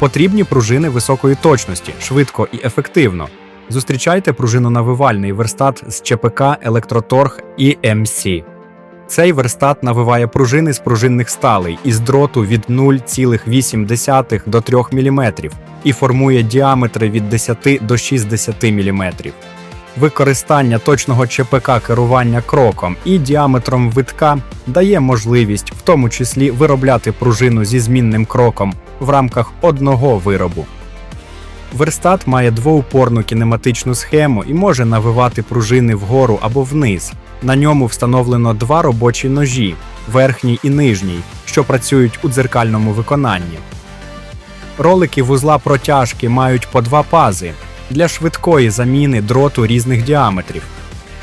Потрібні пружини високої точності, швидко і ефективно. Зустрічайте пружинонавивальний верстат з ЧПК Електроторг ІМС. Цей верстат навиває пружини з пружинних сталей із дроту від 0,8 до 3 мм і формує діаметри від 10 до 60 мм. Використання точного ЧПК керування кроком і діаметром витка дає можливість в тому числі виробляти пружину зі змінним кроком в рамках одного виробу. Верстат має двоупорну кінематичну схему і може навивати пружини вгору або вниз. На ньому встановлено два робочі ножі верхній і нижній, що працюють у дзеркальному виконанні. Ролики вузла протяжки мають по два пази для швидкої заміни дроту різних діаметрів.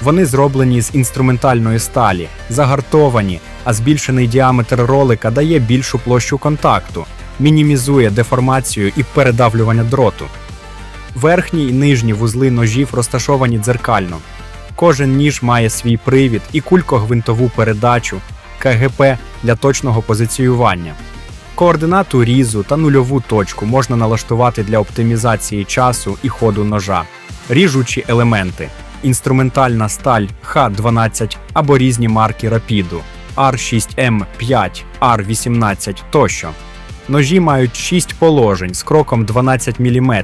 Вони зроблені з інструментальної сталі, загартовані, а збільшений діаметр ролика дає більшу площу контакту, мінімізує деформацію і передавлювання дроту. Верхні і нижні вузли ножів розташовані дзеркально. Кожен ніж має свій привід і кулькогвинтову передачу КГП для точного позиціювання. Координату різу та нульову точку можна налаштувати для оптимізації часу і ходу ножа, ріжучі елементи, інструментальна сталь Х12 або різні марки рапіду R6M5, R18 тощо. Ножі мають 6 положень з кроком 12 мм,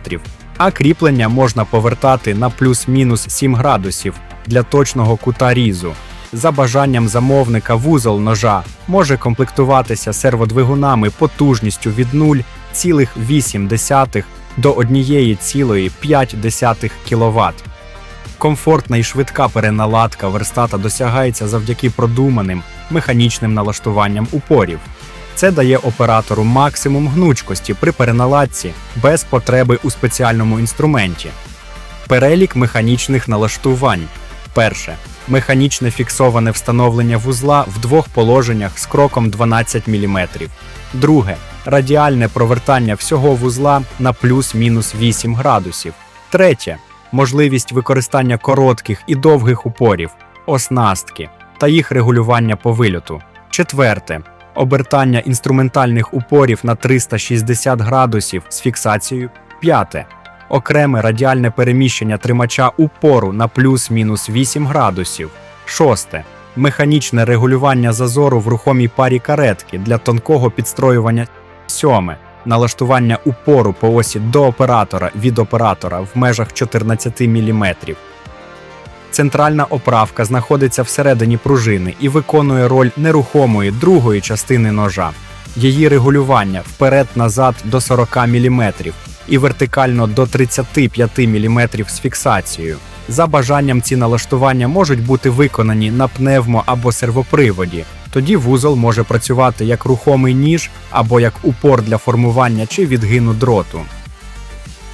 а кріплення можна повертати на плюс-мінус 7 градусів для точного кута різу. За бажанням замовника вузол ножа може комплектуватися серводвигунами потужністю від 0,8 до 1,5 кВт. Комфортна і швидка переналадка верстата досягається завдяки продуманим механічним налаштуванням упорів. Це дає оператору максимум гнучкості при переналадці без потреби у спеціальному інструменті. Перелік механічних налаштувань. Перше. Механічне фіксоване встановлення вузла в двох положеннях з кроком 12 мм. Друге. Радіальне провертання всього вузла на плюс-мінус 8 градусів. Третє. Можливість використання коротких і довгих упорів, оснастки та їх регулювання по вильоту. Четверте. Обертання інструментальних упорів на 360 градусів з фіксацією. П'яте. Окреме радіальне переміщення тримача упору на плюс-мінус 8 градусів. Шосте. Механічне регулювання зазору в рухомій парі каретки для тонкого підстроювання. Сьоме. Налаштування упору по осі до оператора від оператора в межах 14 мм. Центральна оправка знаходиться всередині пружини і виконує роль нерухомої другої частини ножа. Її регулювання вперед-назад до 40 мм і вертикально до 35 мм з фіксацією. За бажанням ці налаштування можуть бути виконані на пневмо або сервоприводі. Тоді вузол може працювати як рухомий ніж або як упор для формування чи відгину дроту.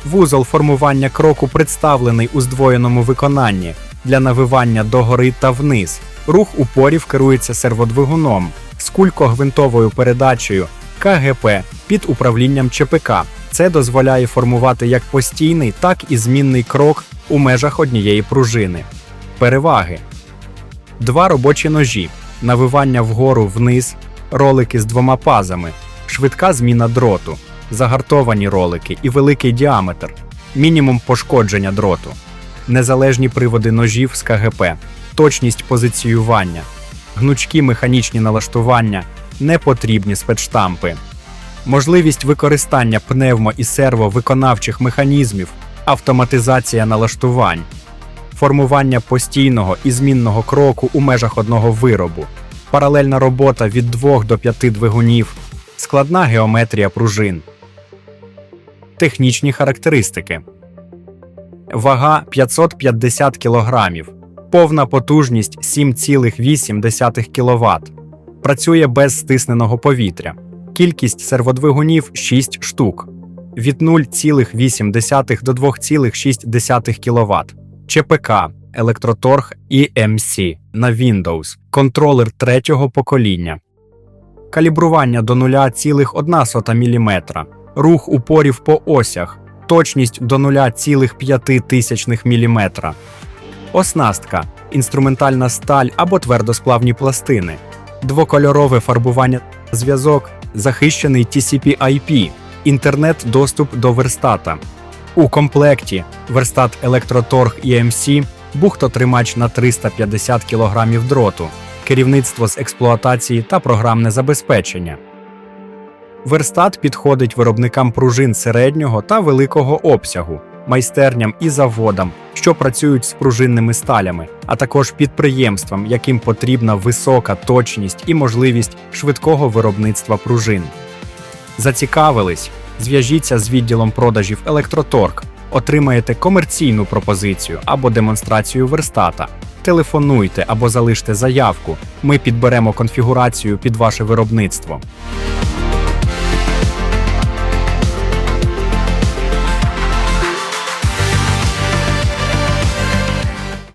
Вузол формування кроку представлений у здвоєному виконанні для навивання догори та вниз. Рух упорів керується серводвигуном. З кулькогвинтовою передачею КГП під управлінням ЧПК. Це дозволяє формувати як постійний, так і змінний крок у межах однієї пружини. Переваги: два робочі ножі, навивання вгору вниз, ролики з двома пазами, швидка зміна дроту, загартовані ролики і великий діаметр, мінімум пошкодження дроту, незалежні приводи ножів з КГП, точність позиціювання, гнучкі механічні налаштування, непотрібні спецштампи. Можливість використання пневмо і серво виконавчих механізмів, автоматизація налаштувань, формування постійного і змінного кроку у межах одного виробу, паралельна робота від 2 до 5 двигунів, складна геометрія пружин. Технічні характеристики. Вага 550 кг. Повна потужність 7,8 кВт. Працює без стисненого повітря. Кількість серводвигунів 6 штук. Від 0,8 до 2,6 кВт. ЧПК, Електроторг і MC на Windows, контролер третього покоління. Калібрування до 0,1 мм. Рух упорів по осях. Точність до 0,5 мм. Оснастка, інструментальна сталь або твердосплавні пластини. Двокольорове фарбування зв'язок, захищений TCP-IP, інтернет-доступ до верстата. У комплекті верстат Електроторг EMC, бухтотримач на 350 кг дроту, керівництво з експлуатації та програмне забезпечення. Верстат підходить виробникам пружин середнього та великого обсягу, майстерням і заводам, що працюють з пружинними сталями, а також підприємствам, яким потрібна висока точність і можливість швидкого виробництва пружин. Зацікавились? Зв'яжіться з відділом продажів Електроторг, отримаєте комерційну пропозицію або демонстрацію верстата. Телефонуйте або залиште заявку. Ми підберемо конфігурацію під ваше виробництво.